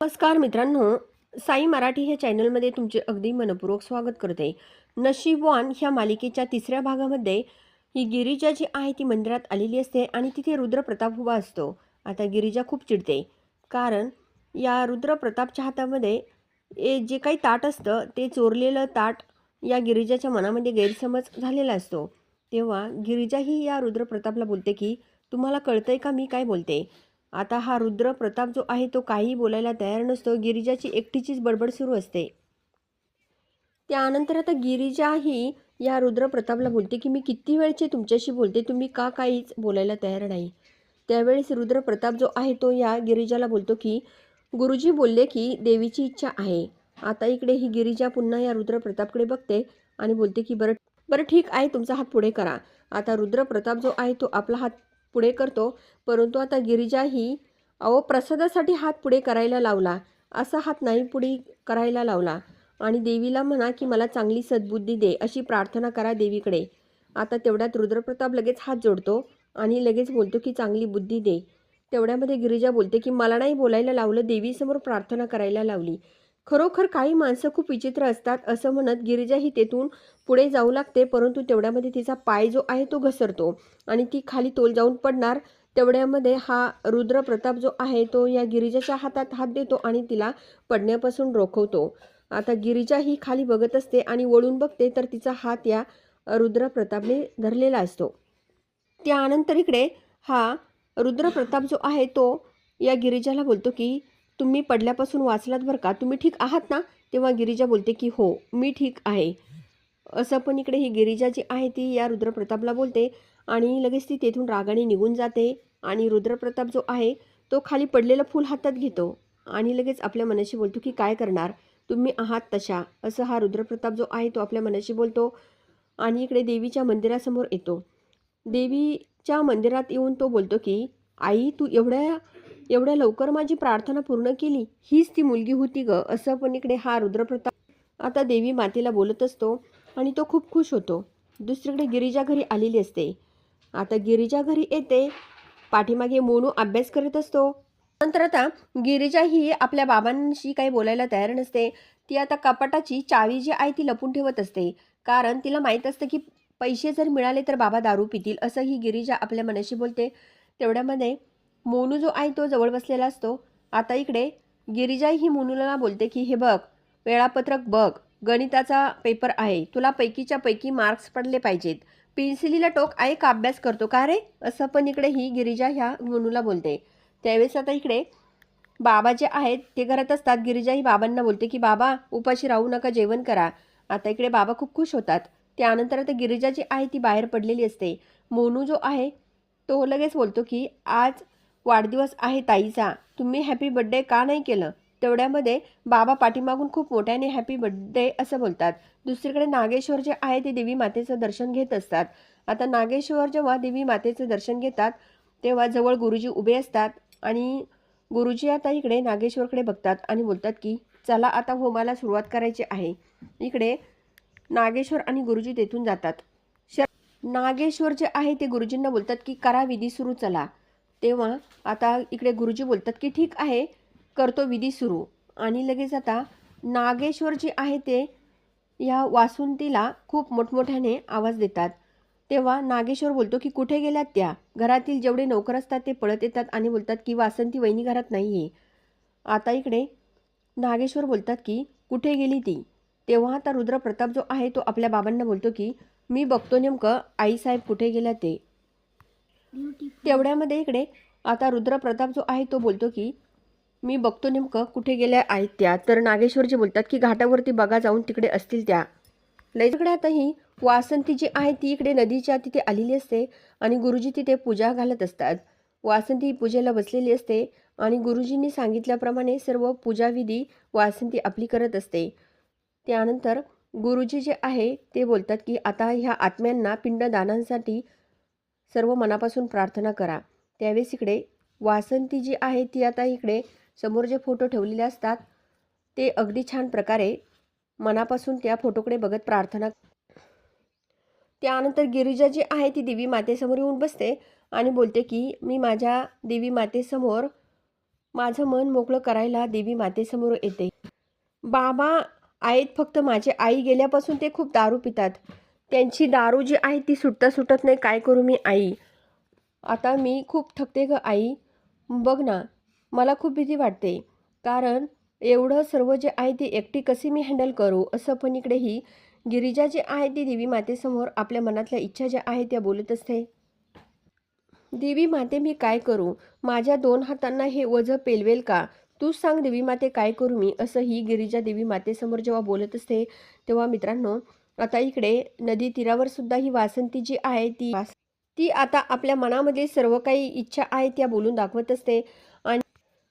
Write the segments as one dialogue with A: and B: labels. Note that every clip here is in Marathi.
A: नमस्कार मित्रांनो साई मराठी ह्या चॅनलमध्ये तुमचे अगदी मनपूर्वक स्वागत करते. नशीबवान ह्या मालिकेच्या तिसऱ्या भागामध्ये ही गिरिजा जी आहे ती मंदिरात आलेली असते आणि तिथे रुद्रप्रताप उभा असतो. आता गिरिजा खूप चिडते. कारण या रुद्रप्रतापच्या हातामध्ये ए जे काही ताट असतं ते चोरलेलं ताट या गिरिजाच्या मनामध्ये गैरसमज झालेला असतो. तेव्हा गिरिजाही या रुद्रप्रतापला बोलते की तुम्हाला कळतंय का मी काय बोलते? आता हा रुद्र प्रताप जो आहे तो काही बोलायला तयार नसतो. गिरिजाची एकटीचीच बडबड सुरू असते. त्यानंतर आता गिरिजा ही या रुद्र प्रतापला बोलते की मी किती वेळचे तुमच्याशी बोलते? तुम्ही का काहीच बोलायला तयार नाही? त्यावेळेस रुद्र प्रताप जो आहे तो या गिरिजाला बोलतो की गुरुजी बोलले की देवीची इच्छा आहे. आता इकडे ही गिरिजा पुन्हा या रुद्र प्रतापकडे बघते आणि बोलते की बरं बरं ठीक आहे तुमचा हात पुढे करा. आता रुद्र प्रताप जो आहे तो आपला हात पुढे करतो. परंतु आता गिरिजाही अहो प्रसादासाठी हात पुढे करायला लावला. असा हात नाही पुढे करायला लावला. आणि देवीला म्हणा की मला चांगली सद्बुद्धी दे अशी प्रार्थना करा देवीकडे. आता तेवढ्यात रुद्रप्रताप लगेच हात जोडतो आणि लगेच बोलतो की चांगली बुद्धी दे. तेवढ्यामध्ये गिरिजा बोलते की मला नाही बोलायला लावलं देवीसमोर प्रार्थना करायला लावली. खरोखर काही माणसं खूप विचित्र असतात असं म्हणत गिरिजा ही तेथून पुढे जाऊ लागते परंतु तेवढ्यामध्ये तिचा पाय जो आहे तो घसरतो आणि ती खाली तोल जाऊन पडणार. तेवढ्यामध्ये हा रुद्र प्रताप जो आहे तो या गिरिजाच्या हातात हात देतो आणि तिला पडण्यापासून रोखवतो. आता गिरिजा ही खाली बघत असते आणि वळून बघते तर तिचा हात या रुद्र प्रतापने धरलेला असतो. त्यानंतर इकडे हा रुद्र प्रताप जो आहे तो या गिरिजाला बोलतो की तुम्ही पडल्यापासून वाचलात बरं का? तुम्ही ठीक आहात ना? तेव्हा गिरिजा बोलते की हो मी ठीक आहे. असं पण इकडे ही गिरिजा जी आहे ती या रुद्रप्रतापला बोलते आणि लगेच ती तेथून रागाने निघून जाते आणि रुद्रप्रताप जो आहे तो खाली पडलेलं फूल हातात घेतो आणि लगेच आपल्या मनाशी बोलतो की काय करणार? तुम्ही आहात तशा. असं हा रुद्रप्रताप जो आहे तो आपल्या मनाशी बोलतो आणि इकडे देवीच्या मंदिरासमोर येतो. देवीच्या मंदिरात येऊन तो बोलतो की आई तू एवढ्या एवढ्या लवकर माझी प्रार्थना पूर्ण केली हीच ती मुलगी होती ग असं पण इकडे हा रुद्रप्रताप. आता देवी मातेला बोलत असतो आणि तो खूप खुश होतो. दुसरीकडे गिरिजा घरी आलेली असते. आता गिरिजा घरी येते पाठीमागे मोनू अभ्यास करत असतो. नंतर आता गिरिजा ही आपल्या बाबांशी काही बोलायला तयार नसते. ती आता कपाटाची चावी जी आहे ती लपून ठेवत असते. कारण तिला माहीत असतं की पैसे जर मिळाले तर बाबा दारू पितील असं ही गिरिजा आपल्या मनाशी बोलते. तेवढ्यामध्ये मोनू जो आहे तो जवळ बसलेला असतो आता इकडे गिरिजा ही मोनूला बोलते की हे बघ वेळापत्रक बघ गणिताचा पेपर आहे तुला पैकीच्या पैकी मार्क्स पडले पाहिजेत. पेन्सिलीला टोक आहे का अभ्यास करतो का रे? असं पण इकडे ही गिरिजा ह्या मोनूला बोलते. त्यावेळेस आता इकडे बाबा जे आहेत ते घरात असतात. गिरिजा ही बाबांना बोलते की बाबा उपाशी राहू नका जेवण करा. आता इकडे बाबा खूप खुश होतात. त्यानंतर आता गिरिजा जी आहे ती बाहेर पडलेली असते. मोनू जो आहे तो लगेच बोलतो की आज वाढदिवस आहे ताईचा. तुम्ही हॅपी बड्डे का नाही केलं? तेवढ्यामध्ये बाबा पाठीमागून खूप मोठ्याने हॅपी बड्डे असं बोलतात. दुसरीकडे नागेश्वर जे आहे ते देवी मातेचं दर्शन घेत असतात. आता नागेश्वर जेव्हा देवी मातेचं दर्शन घेतात तेव्हा जवळ गुरुजी उभे असतात आणि गुरुजी आता इकडे नागेश्वरकडे बघतात आणि बोलतात की चला आता होमाला सुरुवात करायची आहे. इकडे नागेश्वर आणि गुरुजी तेथून जातात. श नागेश्वर जे आहे ते गुरुजींना बोलतात की करा विधी सुरू चला. तेव्हा आता इकडे गुरुजी बोलतात की ठीक आहे करतो विधी सुरू. आणि लगेच आता नागेश्वर जे आहे ते या वासुंतीला खूप मोठमोठ्याने आवाज देतात. तेव्हा नागेश्वर बोलतो की कुठे गेल्यात त्या? घरातील जेवढे नोकर असतात ते पळत येतात आणि बोलतात की वासंती वहिनी घरात नाही आहे आता इकडे नागेश्वर बोलतात की कुठे गेली ती? तेव्हा आता रुद्रप्रताप जो आहे तो आपल्या बाबांना बोलतो की मी बघतो नेमकं आईसाहेब कुठे गेल्या ते? तेवढ्यामध्ये इकडे आता रुद्रप्रताप जो आहे तो बोलतो की मी बघतो नेमकं कुठे गेल्या आहेत त्या. तर नागेश्वरजी बोलतात की घाटावरती बघा जाऊन तिकडे असतील त्या. लईकडे आता ही वासंती जी आहे ती इकडे नदीच्या तिथे आलेली असते आणि गुरुजी तिथे पूजा घालत असतात. वासंती पूजेला बसलेली असते आणि गुरुजींनी सांगितल्याप्रमाणे सर्व पूजाविधी वासंती आपली करत असते. त्यानंतर गुरुजी जे आहे ते बोलतात की आता ह्या आत्म्यांना पिंडदानांसाठी सर्व मनापासून प्रार्थना करा. त्यावेळेस इकडे वासंती जी आहे ती आता इकडे समोर जे फोटो ठेवलेले असतात ते अगदी छान प्रकारे मनापासून त्या फोटोकडे बघत प्रार्थना त्यानंतर गिरिजा जी आहे ती देवी मातेसमोर येऊन बसते आणि बोलते की मी माझ्या देवी मातेसमोर माझं मन मोकळं करायला देवी मातेसमोर येते. बाबा आहेत फक्त माझे आई गेल्यापासून ते खूप दारू पितात. त्यांची दारू जी आहे ती सुटता सुटत नाही. काय करू मी आई? आता मी खूप थकते ग आई. बघ ना मला खूप भीती वाटते. कारण एवढं सर्व जे आहे ते एकटी कशी मी हँडल करू? असं पण इकडे ही गिरिजा जी आहे ती देवी मातेसमोर आपल्या मनातल्या इच्छा ज्या आहे त्या बोलत असते. देवी माते मी काय करू? माझ्या दोन हातांना हे वजं पेलवेल का? तूच सांग देवी माते काय करू मी? असं ही गिरिजा देवी मातेसमोर जेव्हा बोलत असते तेव्हा मित्रांनो आता इकडे नदी तीरावर सुद्धा ही वासंती जी आहे ती ती आता आपल्या मनामध्ये सर्व काही इच्छा आहे त्या बोलून दाखवत असते. आणि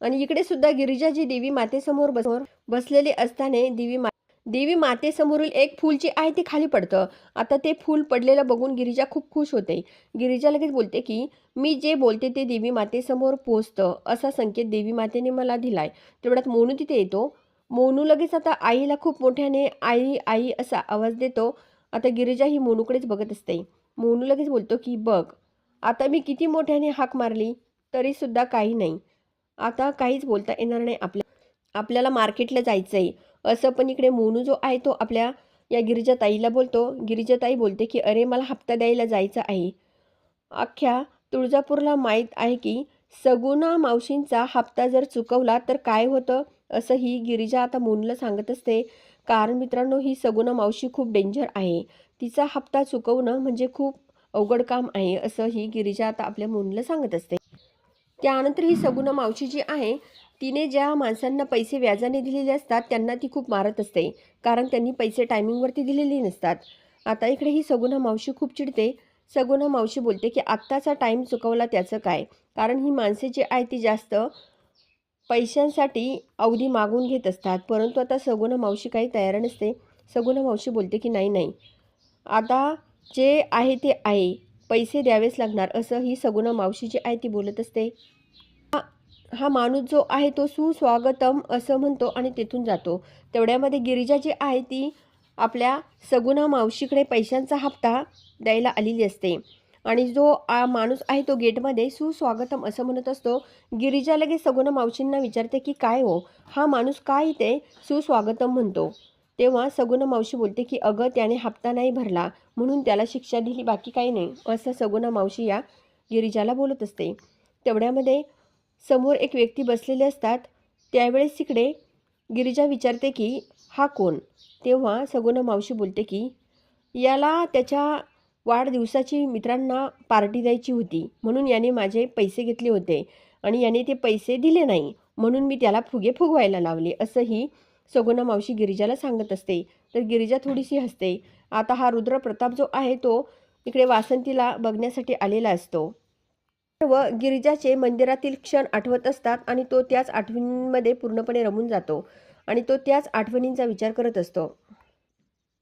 A: आणि इकडे सुद्धा गिरिजाजी देवी मातेसमोर बस बसलेली असताना देवी मा देवी मातेसमोरील एक फूल जे आहे ते खाली पडतं. आता ते फूल पडलेलं बघून गिरिजा खूप खुश होते. गिरिजा लगेच बोलते की मी जे बोलते ते देवी मातेसमोर पोचतं असा संकेत देवी मातेने मला दिलाय. तेवढ्यात मोनू तिथे येतो. मोनू लगेच आता आईला खूप मोठ्याने आई आई असा आवाज देतो. आता गिरिजा ही मोनूकडेच बघत असते. मोनू लगेच बोलतो की बघ आता मी किती मोठ्याने हाक मारली तरीसुद्धा काही नाही. आता काहीच बोलता येणार नाही आपल्या आपल्याला मार्केटला जायचं आहे असं पण इकडे मोनू जो आहे तो आपल्या या गिरिजाताईला बोलतो. गिरिजाताई बोलते की अरे मला हप्ता द्यायला जायचं आहे. अख्ख्या तुळजापूरला माहीत आहे की सगुणा मावशींचा हप्ता जर चुकवला तर काय होतं? असं ही गिरिजा आता मुनला सांगत असते. कारण मित्रांनो ही सगुणा मावशी खूप डेंजर आहे. तिचा हप्ता चुकवणं म्हणजे खूप अवघड काम आहे असं ही गिरिजा आता आपल्या मोनूला सांगत असते. त्यानंतर ही सगुणा मावशी जी आहे तिने ज्या माणसांना पैसे व्याजाने दिलेले असतात त्यांना ती खूप मारत असते. कारण त्यांनी पैसे टायमिंगवरती दिलेले नसतात. आता इकडे ही सगुणा मावशी खूप चिडते. सगुणा मावशी बोलते की आत्ताचा टाईम चुकवला त्याचं काय? कारण ही माणसे जी आहे ती जास्त पैशांसाठी अवधी मागून घेत असतात. परंतु आता सगुणा मावशी काही तयार नसते. सगुणा मावशी बोलते की नाही नाही. आता जे आहे ते आहे. पैसे द्यावेच लागणार. असं ही सगुणा मावशी जी आहे ती बोलत असते. हा- हा माणूस जो आहे तो सुस्वागतम असं म्हणतो आणि तिथून जातो. तेवढ्यामध्ये गिरिजा जी आहे ती आपल्या सगुणा मावशीकडे पैशांचा हप्ता द्यायला आलेली असते. आणि जो आ माणूस आहे तो गेटमध्ये सुस्वागतम असं म्हणत असतो. गिरिजा लगेच सगुणा मावशींना विचारते की काय हो? हा माणूस काय ते सुस्वागतम म्हणतो. तेव्हा सगुणा मावशी बोलते की अगं त्याने हप्ता नाही भरला म्हणून त्याला शिक्षा दिली बाकी काही नाही. असं सगुणा मावशी या गिरिजाला बोलत असते. तेवढ्यामध्ये समोर एक व्यक्ती बसलेले असतात. त्यावेळेस तिकडे गिरिजा विचारते की हा कोण? तेव्हा सगुणा मावशी बोलते की याला त्याच्या वाढदिवसाची मित्रांना पार्टी द्यायची होती. म्हणून याने माझे पैसे घेतले होते. आणि याने ते पैसे दिले नाही. म्हणून मी त्याला फुगे फुगवायला लावले असंही सगुणा मावशी गिरिजाला सांगत असते. तर गिरिजा थोडीशी हसते. आता हा रुद्र प्रताप जो आहे तो इकडे वासंतीला बघण्यासाठी आलेला असतो. सर्व गिरिजाचे मंदिरातील क्षण आठवत असतात आणि तो त्याच आठवणींमध्ये पूर्णपणे रमून जातो आणि तो त्याच आठवणींचा विचार करत असतो.